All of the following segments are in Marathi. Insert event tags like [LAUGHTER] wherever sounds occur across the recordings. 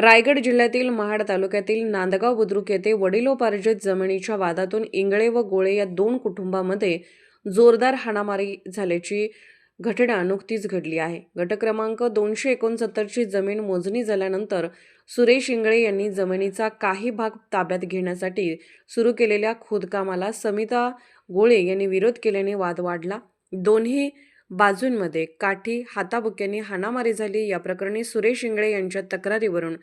रायगड जिल्ह्यातील महाड तालुक्यातील नांदगाव बुद्रुक येथे वडिलोपार्जित जमिनीच्या वादातून इंगळे व गोळे या दोन कुटुंबामध्ये जोरदार हाणामारी झाल्याची घटना नुकतीच घडली आहे. गट क्रमांक दोनशे एकोणसत्तरची जमीन मोजणी झाल्यानंतर सुरेश इंगळे यांनी जमिनीचा काही भाग ताब्यात घेण्यासाठी सुरू केलेल्या खोदकामाला समिता गोळे यांनी विरोध केल्याने वाद वाढला. दोन्ही बाजूंमध्ये काठी हाताबुक्यांनी हाणामारी झाली. या प्रकरणी सुरेश इंगळे यांच्या तक्रारीवरून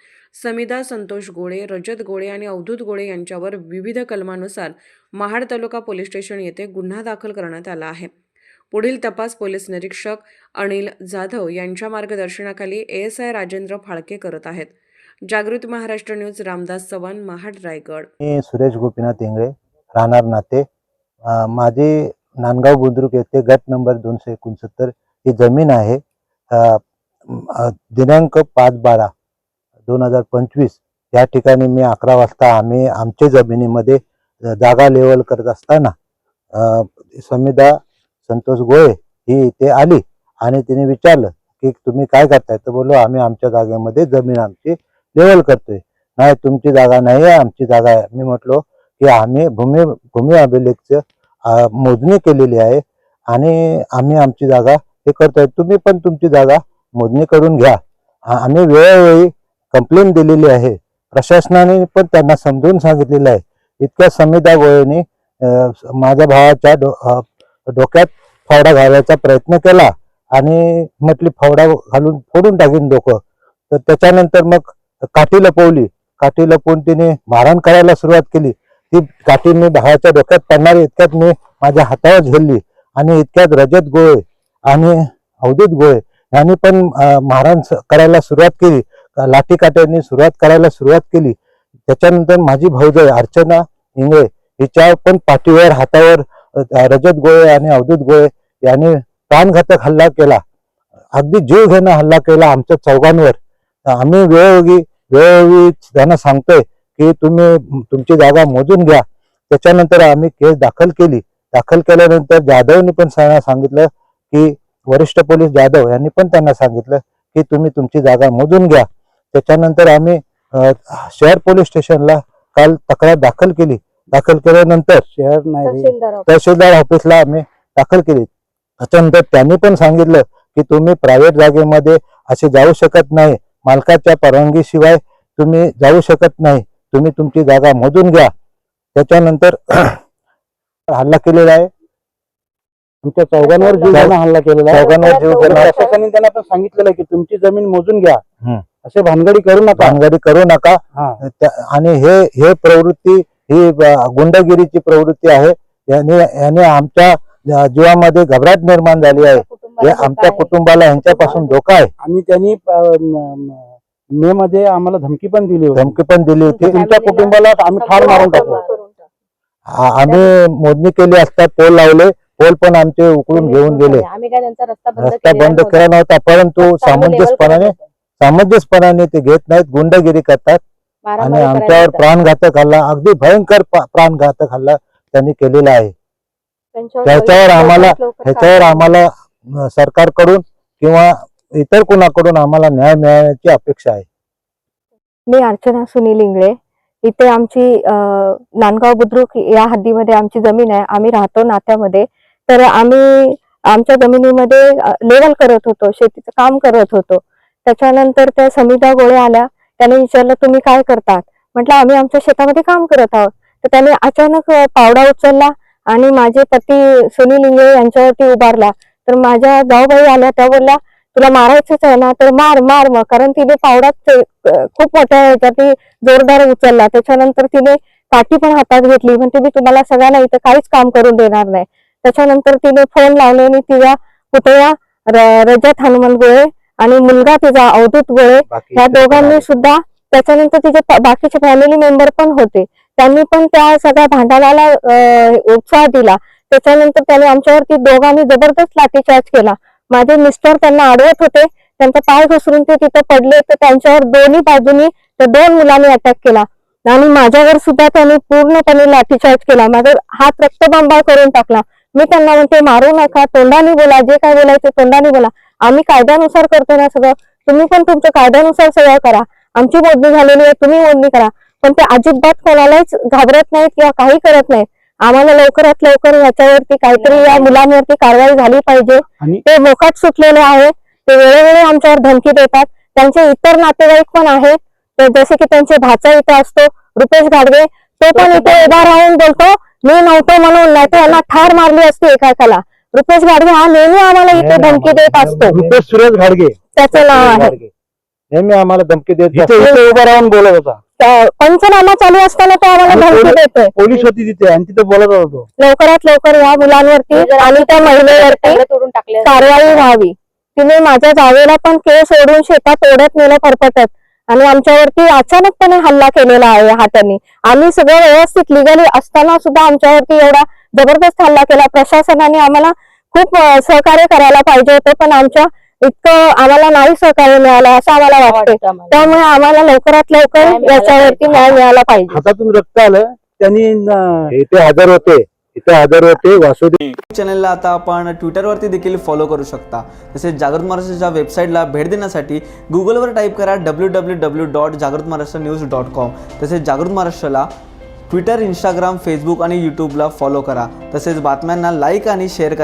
समिदा संतोष गोळे रजत गोळे आणि अवधूत गोळे यांच्यावर विविध कलमानुसार महाड तालुका पोलीस स्टेशन येथे गुन्हा दाखल करण्यात आला आहे. पुढील तपास पोलीस निरीक्षक अनिल जाधव यांच्या मार्गदर्शनाखाली एएसआय राजेंद्र फाळके करत आहेत. जागृत महाराष्ट्र न्यूज रामदास चव्हाण महाड रायगड. मी सुरेश गोपीनाथ इंगळे राहणार नाते. माझे नांदगाव बुद्रुक येथे गट नंबर दोनशे एकोणसत्तर ही जमीन आहे. दिनांक पाच बारा दोन हजार पंचवीस या ठिकाणी मी अकरा वाजता आम्ही आमच्या जमिनीमध्ये जागा लेवल करत असताना समिदा संतोष गोळे ही इथे आली आणि तिने विचारलं की तुम्ही काय करताय? तर बोललो आम्ही आमच्या जागेमध्ये जमीन आमची लेवल करतोय. नाही तुमची जागा नाही आहे आमची जागा आहे. मी म्हटलो की आम्ही भूमी भूमी अभिलेखचं मोजणी केलेली आहे आणि आम्ही आमची जागा हे करतोय. तुम्ही पण तुमची जागा मोजणी करून घ्या. आम्ही वेळोवेळी कंप्लेंट दिलेली आहे. प्रशासनाने पण त्यांना समजून सांगितलेलं आहे. इतक्या समिता गोळेने माझ्या भावाच्या डो डोक्यात फावडा घालायचा प्रयत्न केला आणि म्हटली फावडा घालून फोडून टाकीन डोकं. तर त्याच्यानंतर मग काठी लपवली. काठी लपवून तिने मारहाण करायला सुरुवात केली. ती काठी मी भावाच्या डोक्यात पडणारी इतक्यात मी माझ्या हातावर झेलली. आणि इतक्यात रजत गोळे आणि अवधूत गोळे यांनी पण मारण स- करायला सुरुवात केली. लाठी काट्यांनी सुरुवात करायला सुरुवात केली. त्याच्यानंतर माझी भाऊजय अर्चना इंगळे हिच्या पण पाठीवर हातावर रजत गोळे आणि अवधूत गोळे यांनी प्राणघातक हल्ला केला. अगदी जीव घेणं हल्ला केला आमच्या चौघांवर. आम्ही वेळोवेळी वेळोवेळी त्यांना सांगतोय की तुम्ही तुमची जागा मोजून घ्या. त्याच्यानंतर आम्ही केस दाखल केली. दाखल केल्यानंतर जाधवनी पण सांगा- सांगितलं की वरिष्ठ पोलीस जाधव यांनी पण त्यांना सांगितलं की तुम्ही तुमची जागा मोजून घ्या. त्याच्यानंतर आम्ही शहर पोलीस स्टेशनला काल तक्रार दाखल केली. दाखल केल्यानंतर शहर नाही तहसीलदार ऑफिसला आम्ही दाखल केली. त्याच्यानंतर त्यांनी पण सांगितलं की तुम्ही प्रायव्हेट जागेमध्ये असे जाऊ शकत नाही. मालकाच्या परवानगीशिवाय तुम्ही जाऊ शकत नाही. तुम्ही तुमची जागा मोजून घ्या. त्याच्यानंतर [CLEARS THROAT] हल्ला केलेला आहे. तुमच्या चौघांवर जीव हल्ला केलेला आहे. चौघांवर जीव प्रशासनाने त्यांना पण सांगितलेलं आहे की तुमची जमीन मोजून घ्या. असे भानगडी करू नका. भानगडी करू नका. हा. आणि हे हे प्रवृत्ती ही गुंडगिरीची प्रवृत्ती आहे. याने याने आमच्या जीवामध्ये घबराट निर्माण झाली आहे. हे आमच्या कुटुंबाला यांच्यापासून धोका आहे. आणि त्यांनी मे मध्ये आम्हाला धमकी पण दिली होती. धमकी पण दिली होती. तुमच्या कुटुंबाला आम्ही ठार मारून टाकू आम्ही मोजणी केली असता पोल लावले. पोल पण आमचे उकळून घेऊन गेले. आम्ही काय त्यांचा रस्ता बंद रस्ता केलेला बंद नव्हता. केला नव्हता परंतु रस्ता आम्ही level सामंजस्यपणाने करत होतो. सामंजस्यपणाने ते घेत नाहीत गुंडगिरी करतात. आणि करायला आमच्यावर. प्राणघातक हल्ला अगदी भयंकर पा- प्राणघातक हल्ला त्यांनी केलेला आहे. त्यांच्यावर त्याच्यावर लवकरात आम्हाला- लवकर ह्याच्यावर आम्हाला अं, सरकारकडून किंवा इतर कुणाकडून आम्हाला न्याय मिळण्याची अपेक्षा आहे. मी अर्चना सुनील इंगळे. इथे आमची नांदगाव बुद्रुक या हद्दीमध्ये आमची जमीन आहे. आम्ही राहतो नात्यामध्ये. तर आम्ही आमच्या जमिनीमध्ये लेवल करत होतो. शेतीचं काम करत होतो. त्याच्यानंतर त्या समिधा गोळ्या आल्या. त्याने विचारलं तुम्ही काय करतात? म्हटलं आम्ही आमच्या शेतामध्ये काम करत आहोत. तर त्याने अचानक पावडा उचलला आणि माझे पती सुनील इंगळे यांच्यावरती उभारला. तर माझ्या जाऊबाई आल्या. त्या बोलल्या तुला मारायचंच आहे ना तर मार मार मग. कारण तिने पावडाच अं, खूप मोठ्या ह्याच्यात जोरदार उचलला. त्याच्यानंतर तिने काठी पण हातात घेतली. म्हणते मी तुम्हाला सगळ्यांना इथं काहीच काम करून देणार नाही. त्याच्यानंतर तिने फोन लावले आणि तिच्या पुतळ्या रजत हनुमान गोळे आणि मुलगा तिचा अवधूत गोळे ह्या दोघांनी सुद्धा त्याच्यानंतर तिचे बाकीचे फॅमिली मेंबर पण होते. त्यांनी पण त्या सगळ्या भांडणाला अं, उत्साह दिला. त्याच्यानंतर त्याने आमच्यावरती दोघांनी जबरदस्त लाठीचार्ज केला. माझे मिस्टर त्यांना अडवत होते. त्यांचा पाय घसरून ते तिथं पडले तर त्यांच्यावर दोन्ही बाजूनी त्या दोन मुलांनी अटॅक केला. आणि माझ्यावर सुद्धा त्यांनी पूर्णपणे लाठीचार्ज केला. माझा हात रक्तबंबाळ करून टाकला. मी त्यांना म्हणते मारू नका तोंडाने बोला जे काय बोलायचं तोंडाने बोला. आम्ही कायद्यानुसार करतो ना सगळं. तुम्ही पण तुमच्या कायद्यानुसार सगळं करा. आमची मोजणी झालेली आहे तुम्ही मोजणी करा. पण ते अजिबात कोणालाच घाबरत नाहीत किंवा काही करत नाहीत. आम्हाला लवकरात लवकर याच्यावरती काहीतरी या मुलांवरती कारवाई झाली पाहिजे. ते मोकाट सुटलेले आहे ते वेळोवेळी आमच्यावर धमकी देतात. त्यांचे इतर नातेवाईक पण आहेत. ते जसे की त्यांचे भाचा इथे असतो रुपेश गाडगे तो पण इथे उभा राहून बोलतो मी नव्हतो म्हणून नाही तर यांना ठार मारली असती एकाकाला. रुपेश गाडगे हा नेहमी आम्हाला इथे धमकी देत असतो. रुपेश सुरेश घाडगे त्याचं नाव आहे. नेहमी आम्हाला धमकी देत उभा राहून बोलत होता. पंचनामा चालू असताना तो आम्हाला धमकी पोलीस- देतोय. पोलीस होती तिथे आणि तिथे बोलत होता लवकरात लवकर या मुलांवरती आणि त्या महिलेवरती सगळं तोडून टाकले कारवाई व्हावी. तिने माझ्या जावेला पण केस ओढून शेतात ओढत नेलं परपटत. आणि आमच्यावरती अचानकपणे हल्ला केलेला आहे हाताने आम्ही सगळं व्यवस्थित लिगली असताना सुद्धा आमच्यावरती एवढा जबरदस्त हल्ला केला. प्रशासनाने आम्हाला खूप सहकार्य करायला पाहिजे होतं पण आमच्या इतकं आम्हाला नाही सहकार्य मिळालं असं आम्हाला वाटतंय. त्यामुळे आम्हाला लवकरात लवकर याच्यावरती. न्याय मिळाला पाहिजे. हातातून रक्त आलं त्यांनी इथे हजर होते. इथे हजर होते वासुदेव. चॅनलला आता आपण ट्विटरवरती देखील फॉलो करू शकता. तसेच जागृत महाराष्ट्राच्या वेबसाईटला भेट देण्यासाठी गुगलवर टाईप करा डब्ल्यू डब्ल्यू डब्ल्यू डॉट जागृत महाराष्ट्र न्यूज डॉट कॉम तसेच जागृत महाराष्ट्राला ट्विटर इंस्टाग्राम फेसबुक आणि यूट्यूबला फॉलो करा. तसेच बातम्यांना लाईक आणि शेअर करा.